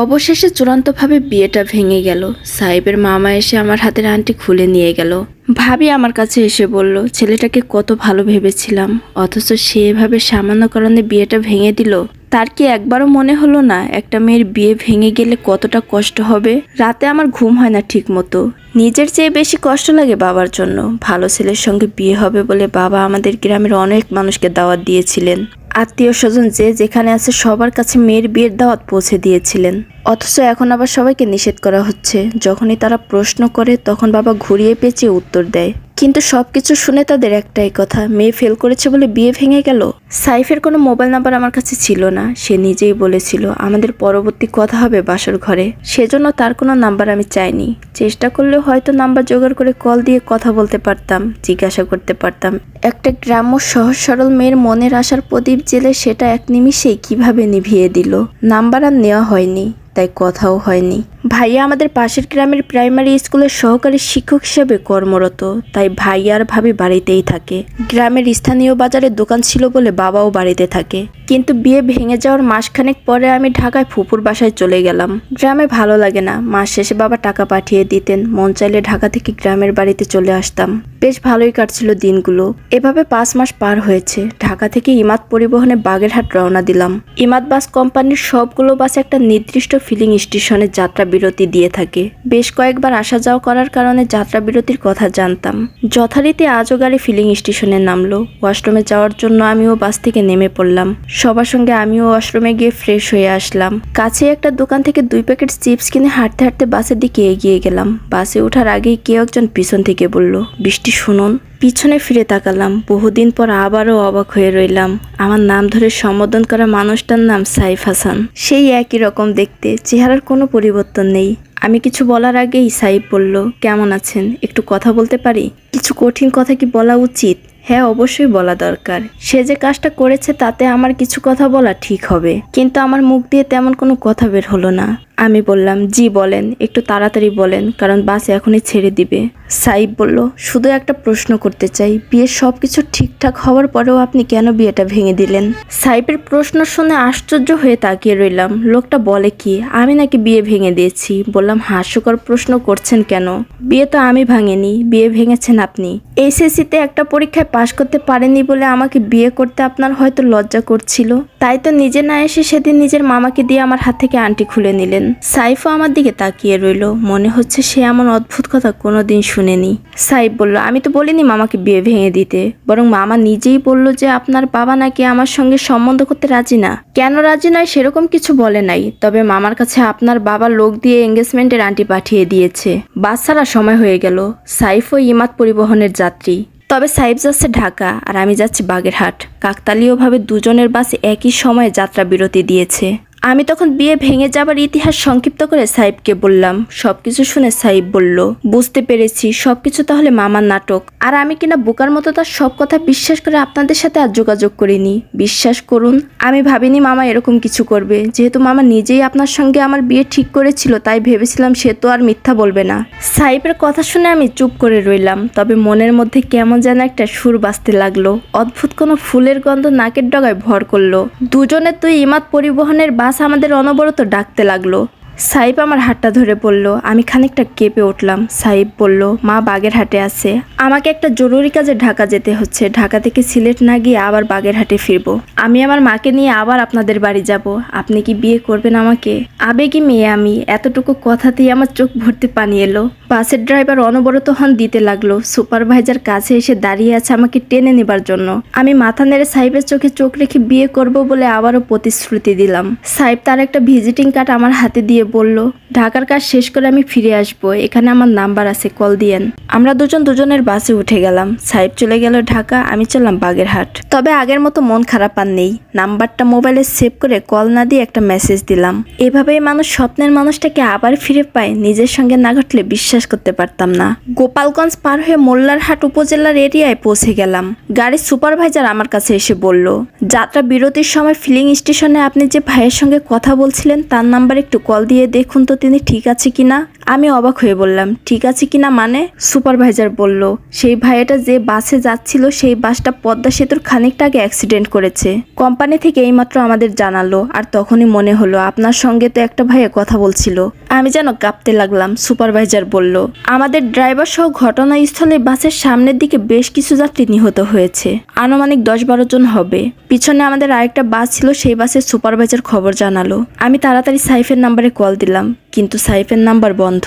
অবশেষে চূড়ান্তভাবে বিয়েটা ভেঙে গেল। সাহেবের মামা এসে আমার হাতের আংটি খুলে নিয়ে গেল। ভাবি আমার কাছে এসে বলল, ছেলেটাকে কত ভালো ভেবেছিলাম, অথচ সে এভাবে সামান্য কারণে বিয়েটা ভেঙে দিল। তার কি একবারও মনে হলো না, একটা মেয়ের বিয়ে ভেঙে গেলে কতটা কষ্ট হবে? রাতে আমার ঘুম হয় না ঠিক মতো নিজের চেয়ে বেশি কষ্ট লাগে বাবার জন্য। ভালো ছেলের সঙ্গে বিয়ে হবে বলে বাবা আমাদের গ্রামের অনেক মানুষকে দাওয়াত দিয়েছিলেন। আত্মীয় স্বজন যে যেখানে আছে সবার কাছে মেয়ের বিয়ের দাওয়াত পৌঁছে দিয়েছিলেন। অথচ এখন আবার সবাইকে নিষেধ করা হচ্ছে। যখনই তারা প্রশ্ন করে, তখন বাবা ঘুরিয়ে পেঁচিয়ে উত্তর দেয়। কিন্তু সব কিছু শুনে তাদের একটাই কথা, মেয়ে ফেল করেছে বলে বিয়ে ভেঙে গেল? সাইফের কোনো মোবাইল নাম্বার আমার কাছে ছিল না, সে নিজেই বলেছিল, আমাদের পরবর্তী কথা হবে বাসর ঘরে। সেজন্য তার কোনো নাম্বার আমি চাইনি। চেষ্টা করলে হয়তো নাম্বার জোগাড় করে কল দিয়ে কথা বলতে পারতাম, জিজ্ঞাসা করতে পারতাম। একটা গ্রাম্য, সহজ, সরল মেয়ের মনের আশার প্রদীপ জেলে সেটা এক নিমিষেই কীভাবে নিভিয়ে দিল? নাম্বার আর নেওয়া হয়নি, তাই কথাও হয়নি। ভাইয়া আমাদের পাশের গ্রামের প্রাইমারি স্কুলের সহকারী শিক্ষক হিসেবে কর্মরত, তাই ভাইয়া আর ভাবি বাড়িতেই থাকে। গ্রামের স্থানীয় বাজারে দোকান ছিল বলে বাবাও বাড়িতে থাকে। কিন্তু বিয়ে ভেঙে যাওয়ার মাসখানেক পরে আমি ঢাকায় ফুপুর বাসায় চলে গেলাম। গ্রামে ভালো লাগে না, মাস শেষে বাবা টাকা পাঠিয়ে দিতেন, মন চাইলে ঢাকা থেকে গ্রামের বাড়িতে চলে আসতাম। বেশ ভালোই কাটছিল দিনগুলো। এভাবে পাঁচ মাস পার হয়েছে, ঢাকা থেকে ইমাদ পরিবহনে বাগেরহাট রওনা দিলাম। ইমাদ বাস কোম্পানির সবগুলো বাস একটা নির্দিষ্ট ফিলিং স্টেশনে যাত্রা বিরতি দিয়ে থাকে। বেশ কয়েকবার আসা যাওয়া করার কারণে যাত্রা বিরতির কথা জানতাম। যথারীতি আজও গাড়ি ফিলিং স্টেশনে নামলো। ওয়াশরুমে যাওয়ার জন্য আমিও বাস থেকে নেমে পড়লাম। সবার সঙ্গে আমিও ওয়াশরুমে গিয়ে ফ্রেশ হয়ে আসলাম। কাছে একটা দোকান থেকে দুই প্যাকেট চিপস কিনে হাঁটতে হাঁটতে বাসের দিকে এগিয়ে গেলাম। বাসে ওঠার আগেই কেউ একজন পিছন থেকে বলল, বৃষ্টি শুনুন। পিছনে ফিরে তাকালাম। বহুদিন পর আবারও অবাক হয়ে রইলাম। আমার নাম ধরে সম্বোধন করা মানুষটার নাম সাইফ হাসান। সেই একই রকম দেখতে, চেহারার কোনো পরিবর্তন নেই। আমি কিছু বলার আগেই সাইফ বলল, কেমন আছেন? একটু কথা বলতে পারি? কিছু কঠিন কথা কি বলা উচিত? হ্যাঁ অবশ্যই বলা দরকার। সে যে কাজটা করেছে তাতে আমার কিছু কথা বলা ঠিক হবে। কিন্তু আমার মুখ দিয়ে তেমন কোনো কথা বের হলো না। আমি বললাম, জি, বলেন। একটু তাড়াতাড়ি বলেন, কারণ বাস এখনই ছেড়ে দিবে। সাইব বলল, শুধু একটা প্রশ্ন করতে চাই। বিয়ের সব কিছু ঠিকঠাক হওয়ার পরেও আপনি কেন বিয়েটা ভেঙে দিলেন? সাইবের প্রশ্ন শুনে আশ্চর্য হয়ে তাকিয়ে রইলাম। লোকটা বলে কি, আমি নাকি বিয়ে ভেঙে দিয়েছি। বললাম, হাস্যকর প্রশ্ন করছেন কেন? বিয়ে তো আমি ভাঙেনি, বিয়ে ভেঙেছেন আপনি। এইচএসসিতে একটা পরীক্ষায় পাশ করতে পারেনি বলে আমাকে বিয়ে করতে আপনার হয়তো লজ্জা করছিল। তাই তো নিজে না এসে সেদিন নিজের মামাকে দিয়ে আমার হাত থেকে আন্টি খুলে নিলেন। সাইফও আমার দিকে তাকিয়ে রইল। মনে হচ্ছে সে এমন অদ্ভুত কথা কোনোদিন শুনেনি সাইফ বলল, আমি তো বলিনি মামাকে বিয়ে ভেঙে দিতে। বরং মামা নিজেই বলল যে আপনার বাবা নাকি আমার সঙ্গে সম্বন্ধ করতে রাজি না। কেন রাজি নয় সেরকম কিছু বলে নাই। তবে মামার কাছে আপনার বাবা লোক দিয়ে এঙ্গেজমেন্টের আন্টি পাঠিয়ে দিয়েছে। বাচ্চারা সময় হয়ে গেল। সাইফ ও ইমাদ পরিবহনের যাত্রী। তবে সাইফ যাচ্ছে ঢাকা আর আমি যাচ্ছি বাগেরহাট। কাকতালীয়ভাবে দুজনের বাস একই সময়ে যাত্রা বিরতি দিয়েছে। আমি তখন বিয়ে ভেঙে যাবার ইতিহাস সংক্ষিপ্ত করে সাইবকে বললাম। সবকিছু শুনে সাইব বলল, বুঝতে পেরেছি, সবকিছু তাহলে মামার নাটক। আর আমি কিনা বোকার মতো তার সব কথা বিশ্বাস করে আপনাদের সাথে আর যোগাযোগ করিনি। বিশ্বাস করুন, আমি ভাবিনি মামা এরকম কিছু করবে। যেহেতু মামা নিজেই আপনার সঙ্গে আমার বিয়ে ঠিক করেছিল, তাই ভেবেছিলাম সে তো আর মিথ্যা বলবে না। সাইবের কথা শুনে আমি চুপ করে রইলাম, তবে মনের মধ্যে কেমন যেন একটা সুর বাঁচতে লাগল। অদ্ভুত কোনো ফুলের গন্ধ নাকের ডগায় ভর করল। দুজনের তুই ইমাদ পরিবহনের বাস আমাদের অনবরত ডাকতে লাগল। সাইব আমার হাতটা ধরে বলল, আমি খানিকটা কেঁপে উঠলাম। সাইব বলল, মা বাগেরহাটে আছে। আমাকে একটা জরুরি কাজে ঢাকা যেতে হচ্ছে। ঢাকা থেকে সিলেট না গিয়ে আবার বাগেরহাটে ফিরবো। আমি আমার মাকে নিয়ে আবার আপনাদের বাড়ি যাব। আপনি কি বিয়ে করবেন আমাকে? আবেগী মেয়ে আমি। এতটুকু কথাতেই আমার চোখ ভর্তি পানি এলো। বাসের ড্রাইভার অনবরত হন দিতে লাগল। সুপারভাইজার কাছে এসে দাঁড়িয়ে আছে আমাকে টেনে নেবার জন্য। আমি মাথা নেড়ে সাইবের চোখে চোখ রেখে বিয়ে করব বলে আবারও প্রতিশ্রুতি দিলাম। সাইব তার একটা ভিজিটিং কার্ড আমার হাতে দিয়ে বলল, ঢাকার কাজ শেষ করে আমি ফিরে আসব, এখানে আমার নাম্বার আছে, কল দিয়েন। আমরা দুজন দুজনের বাসে উঠে গেলাম। সাহেব চলে গেল ঢাকা, আমি চললাম বাগেরহাট। তবে আগের মতো মন খারাপ আর নেই। নাম্বারটা মোবাইলে সেভ করে কল না দিয়ে একটা মেসেজ দিলাম। এভাবেই মানুষ স্বপ্নের মানুষটাকে আবার ফিরে পায়, নিজের সঙ্গে না ঘটলে বিশ্বাস করতে পারতাম না। গোপালগঞ্জ পার হয়ে মোল্লারহাট উপজেলার এরিয়ায় পৌঁছে গেলাম। গাড়ির সুপারভাইজার আমার কাছে এসে বলল, যাত্রা বিরতির সময় ফিলিং স্টেশনে আপনি যে ভাইয়ের সঙ্গে কথা বলছিলেন, তার নাম্বার একটু কল দিয়ে দেখুন তো তিনি ঠিক আছে কিনা? আমি অবাক হয়ে বললাম, ঠিক আছে কিনা মানে? সুপারভাইজার বলল, সেই ভাইয়াটা যে বাসে যাচ্ছিল, সেই বাসটা পদ্মা সেতুর খানিকটা আগে অ্যাক্সিডেন্ট করেছে। কোম্পানি থেকে এইমাত্র আমাদের জানালো, আর তখনই মনে হলো আপনার সঙ্গে তো একটা ভাইয়া কথা বলছিল। আমি যেন কাঁপতে লাগলাম, সুপারভাইজার বলল। আমাদের ড্রাইভার সহ ঘটনাস্থলে বাসের সামনের দিকে বেশ কিছু যাত্রী নিহত হয়েছে। আনুমানিক দশ বারো জন হবে। পিছনে আমাদের আরেকটা বাস ছিল, সেই বাসের সুপারভাইজার খবর জানালো। আমি তাড়াতাড়ি সাইফের নাম্বারে কল দিলাম, কিন্তু সাইফের নাম্বার বন্ধ।